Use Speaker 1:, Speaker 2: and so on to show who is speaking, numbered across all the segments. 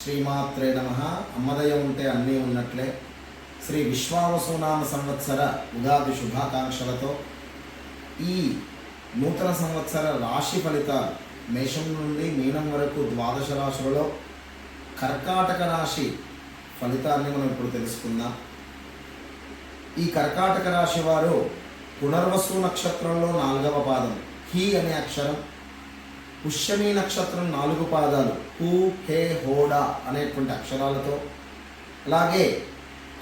Speaker 1: శ్రీమాత్రే నమ. అమ్మదయ ఉంటే అన్నీ ఉన్నట్లే. శ్రీ విశ్వావసునామ సంవత్సర ఉగాది శుభాకాంక్షలతో ఈ నూతన సంవత్సర రాశి ఫలితాలు మేషం నుండి మీనం వరకు ద్వాదశ రాశులలో కర్కాటక రాశి ఫలితాన్ని మనం ఇప్పుడు తెలుసుకుందాం. ఈ కర్కాటక రాశి వారు పునర్వసు నక్షత్రంలో నాలుగవ పాదం హీ అనే అక్షరం పుష్యమి నక్షత్రం నాలుగు పాదాలు. హూ హే హోడా అనేటువంటి అక్షరాలతో. అలాగే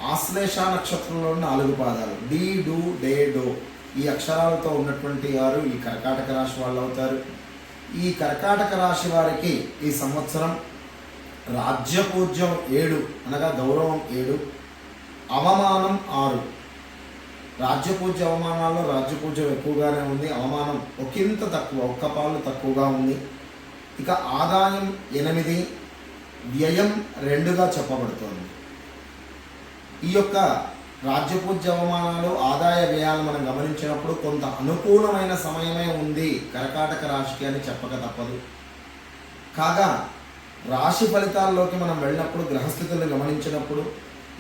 Speaker 1: ఆశ్లేష నక్షత్రంలో నాలుగు పాదాలు. డి డు డే డో. ఈ అక్షరాలతో ఉన్నటువంటి వారు ఈ కర్కాటక రాశి వాళ్ళు అవుతారు. ఈ కర్కాటక రాశి వారికి ఈ సంవత్సరం రాజ్యపూజ్యం ఏడు అనగా గౌరవం ఏడు అవమానం ఆరు. రాజ్యపూజ అవమానాల్లో రాజ్యపూజ్యం ఎక్కువగానే ఉంది. అవమానం ఒకంత తక్కువ ఒక్క పాలు తక్కువగా ఉంది. ఇక ఆదాయం ఎనిమిది వ్యయం రెండుగా చెప్పబడుతోంది. ఈ యొక్క రాజ్యపూజ్య అవమానాలు ఆదాయ వ్యయాలు మనం గమనించినప్పుడు కొంత అనుకూలమైన సమయమే ఉంది. కర్కాటక రాశికి అని చెప్పక తప్పదు. కాగా రాశి ఫలితాల్లోకి మనం వెళ్ళినప్పుడు గ్రహస్థితులను గమనించినప్పుడు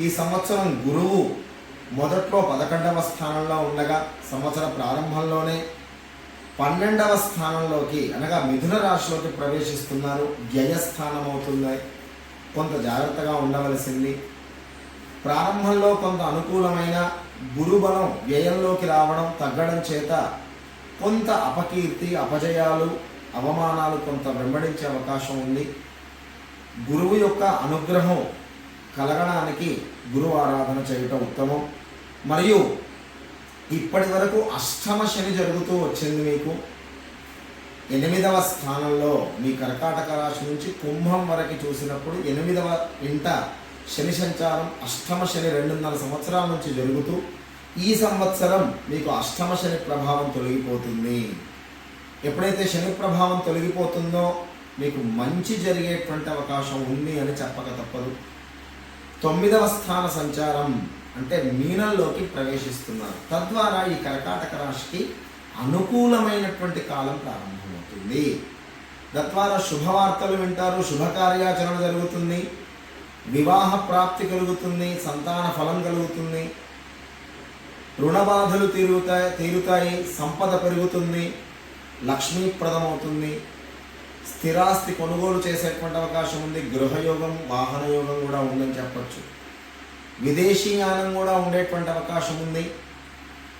Speaker 1: ఈ సంవత్సరం గురువు మొదట్లో పదకొండవ స్థానంలో ఉండగా సంవత్సర ప్రారంభంలోనే పన్నెండవ స్థానంలోకి అనగా మిథున రాశిలోకి ప్రవేశిస్తున్నారు. వ్యయస్థానం అవుతుంది కొంత జాగ్రత్తగా ఉండవలసింది. ప్రారంభంలో కొంత అనుకూలమైన గురుబలం వ్యయంలోకి రావడం తగ్గడం చేత కొంత అపకీర్తి అపజయాలు అవమానాలు కొంత వెంబడించే అవకాశం ఉంది. గురువు యొక్క అనుగ్రహం కలగడానికి గురు ఆరాధన చేయటం ఉత్తమం. మరియు ఇప్పటి వరకు అష్టమ శని జరుగుతూ వచ్చింది మీకు. ఎనిమిదవ స్థానంలో మీ కర్కాటక రాశి నుంచి కుంభం వరకు చూసినప్పుడు ఎనిమిదవ ఇంట శని సంచారం అష్టమ శని రెండున్నర సంవత్సరాల నుంచి జరుగుతూ ఈ సంవత్సరం మీకు అష్టమ శని ప్రభావం తొలగిపోతుంది. ఎప్పుడైతే శని ప్రభావం తొలగిపోతుందో మీకు మంచి జరిగేటువంటి అవకాశం ఉంది అని చెప్పక తప్పదు. తొమ్మిదవ స్థాన సంచారం అంటే మీనంలోకి ప్రవేశిస్తున్నారు. తద్వారా ఈ కర్కాటక రాశికి అనుకూలమైనటువంటి కాలం ప్రారంభమవుతుంది. తద్వారా శుభవార్తలు వింటారు శుభకార్యాచరణ జరుగుతుంది వివాహ ప్రాప్తి కలుగుతుంది సంతాన ఫలం కలుగుతుంది రుణబాధలు తీరుతాయి తీరుతాయి సంపద పెరుగుతుంది లక్ష్మీప్రదమవుతుంది స్థిరాస్తి కొనుగోలు చేసేటువంటి అవకాశం ఉంది. గృహయోగం వాహన యోగం కూడా ఉందని చెప్పచ్చు. విదేశీయానం కూడా ఉండేటువంటి అవకాశం ఉంది.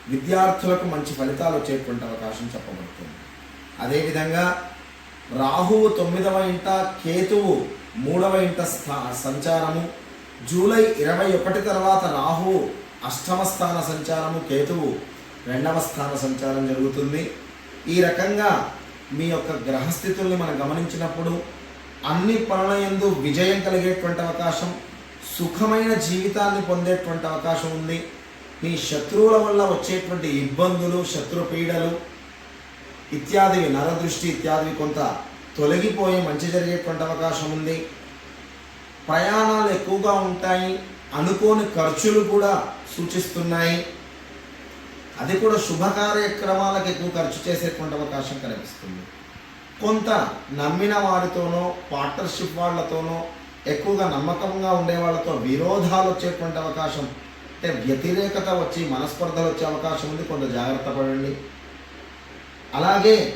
Speaker 1: విద్యార్థులకు మంచి ఫలితాలు వచ్చేటువంటి అవకాశం చెప్పబడుతుంది. అదేవిధంగా రాహువు తొమ్మిదవ ఇంట కేతువు మూడవ ఇంట స్థా సంచారము. జూలై ఇరవై ఒకటి తర్వాత రాహువు అష్టమ స్థాన సంచారము కేతువు రెండవ స్థాన సంచారం జరుగుతుంది. ఈ రకంగా మీ యొక్క గ్రహస్థితుల్ని మనం గమనించినప్పుడు అన్ని పనుల ఎందు విజయం కలిగేటువంటి అవకాశం సుఖమైన జీవితాన్ని పొందేటువంటి అవకాశం ఉంది. మీ శత్రువుల వల్ల వచ్చేటువంటి ఇబ్బందులు శత్రు పీడలు ఇత్యాదివి నరదృష్టి ఇత్యాదివి కొంత తొలగిపోయి మంచి జరిగేటువంటి అవకాశం ఉంది. ప్రయాణాలు ఎక్కువగా ఉంటాయి. అనుకోని ఖర్చులు కూడా సూచిస్తున్నాయి. అది కూడా శుభ కార్యక్రమాలకు ఎక్కువ ఖర్చు చేసేటువంటి అవకాశం కనిపిస్తుంది కొంత నమ్మిన వారితోనో పార్ట్నర్షిప్ వాళ్ళతోనో ఎక్కువగా నమ్మకంగా ఉండే వాళ్ళతో విరోధాలు వచ్చేటువంటి అవకాశం అంటే వ్యతిరేకత వచ్చి మనస్పర్ధలు వచ్చే అవకాశం ఉంది. కొంత జాగ్రత్త పడండి. అలాగే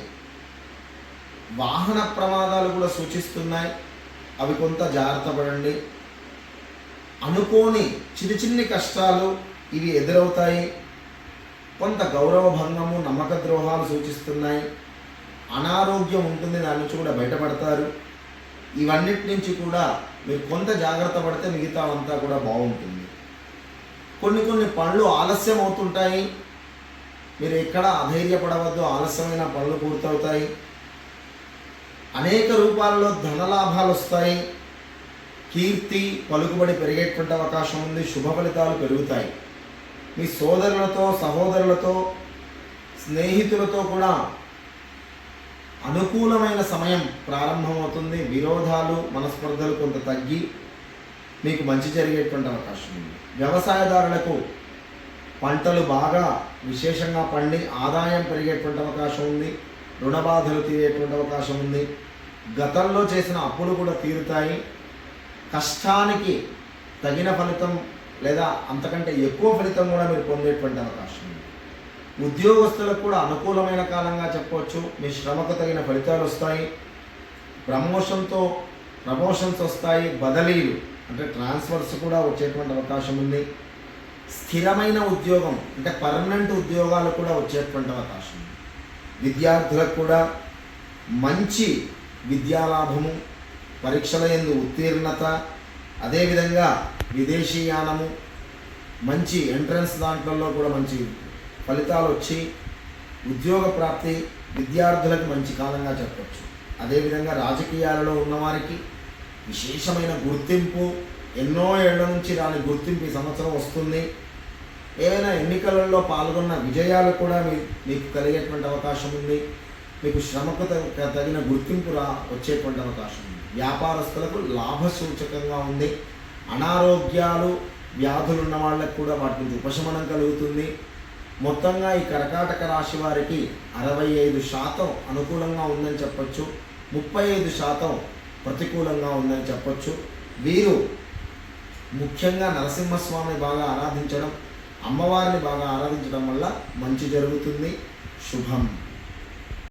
Speaker 1: వాహన ప్రమాదాలు కూడా సూచిస్తున్నాయి. అవి కొంత జాగ్రత్త పడండి. అనుకోని చిన్న చిన్ని కష్టాలు ఇవి ఎదురవుతాయి. కొంత గౌరవ భంగము నమ్మక ద్రోహాలు సూచిస్తున్నాయి. అనారోగ్యం ఉంటుంది దాని నుంచి కూడా బయటపడతారు. ఇవన్నిటి నుంచి కూడా మీరు కొంత జాగ్రత్త పడితే మిగతా అంతా కూడా బాగుంటుంది. కొన్ని కొన్ని పనులు ఆలస్యం అవుతుంటాయి. మీరు ఎక్కడ అధైర్యపడవద్దు ఆలస్యమైన పనులు పూర్తవుతాయి. అనేక రూపాల్లో ధనలాభాలు వస్తాయి. కీర్తి పలుకుబడి పెరిగేటువంటి అవకాశం ఉంది శుభ ఫలితాలు పెరుగుతాయి. మీ సోదరులతో సహోదరులతో స్నేహితులతో కూడా అనుకూలమైన సమయం ప్రారంభమవుతుంది. విరోధాలు మనస్పర్ధలు కొంత తగ్గి మీకు మంచి జరిగేటువంటి అవకాశం ఉంది. వ్యవసాయదారులకు పంటలు బాగా విశేషంగా పండి ఆదాయం పెరిగేటువంటి అవకాశం ఉంది. రుణ బాధలు తీరేటువంటి అవకాశం ఉంది. గతంలో చేసిన అప్పులు కూడా తీరుతాయి. కష్టానికి తగిన ఫలితం లేదా అంతకంటే ఎక్కువ ఫలితం కూడా మీరు పొందేటువంటి అవకాశం ఉంది. ఉద్యోగస్తులకు కూడా అనుకూలమైన కాలంగా చెప్పవచ్చు. మీ శ్రమకు తగిన ఫలితాలు వస్తాయి. ప్రమోషన్తో ప్రమోషన్స్ వస్తాయి. బదిలీలు అంటే ట్రాన్స్ఫర్స్ కూడా వచ్చేటువంటి అవకాశం ఉంది. స్థిరమైన ఉద్యోగం అంటే పర్మనెంట్ ఉద్యోగాలు కూడా వచ్చేటువంటి అవకాశం ఉంది. విద్యార్థులకు కూడా మంచి విద్యాలాభము పరీక్షల ఎందు ఉత్తీర్ణత అదేవిధంగా విదేశీయానము మంచి ఎంట్రన్స్ దాంట్లో కూడా మంచి ఫలితాలు వచ్చి ఉద్యోగ ప్రాప్తి విద్యార్థులకు మంచి కాలంగా చెప్పవచ్చు అదేవిధంగా రాజకీయాలలో ఉన్నవారికి విశేషమైన గుర్తింపు ఎన్నో ఏళ్ళ నుంచి రాని గుర్తింపు ఈ సంవత్సరం వస్తుంది. ఏదైనా ఎన్నికలలో పాల్గొన్న విజయాలు కూడా మీ మీకు కలిగేటువంటి అవకాశం ఉంది. మీకు శ్రమకు తగిన గుర్తింపు రా వచ్చేటువంటి అవకాశం ఉంది. వ్యాపారస్తులకు లాభ సూచకంగా ఉంది. అనారోగ్యాలు వ్యాధులు ఉన్న వాళ్ళకు కూడా వాటి నుంచి ఉపశమనం కలుగుతుంది. మొత్తంగా ఈ కర్కాటక రాశి వారికి అరవై ఐదు శాతం అనుకూలంగా ఉందని చెప్పొచ్చు. ముప్పై ఐదు శాతం ప్రతికూలంగా ఉందని చెప్పొచ్చు. వీరు ముఖ్యంగా నరసింహస్వామి బాగా ఆరాధించడం అమ్మవారిని బాగా ఆరాధించడం వల్ల మంచి జరుగుతుంది. శుభం.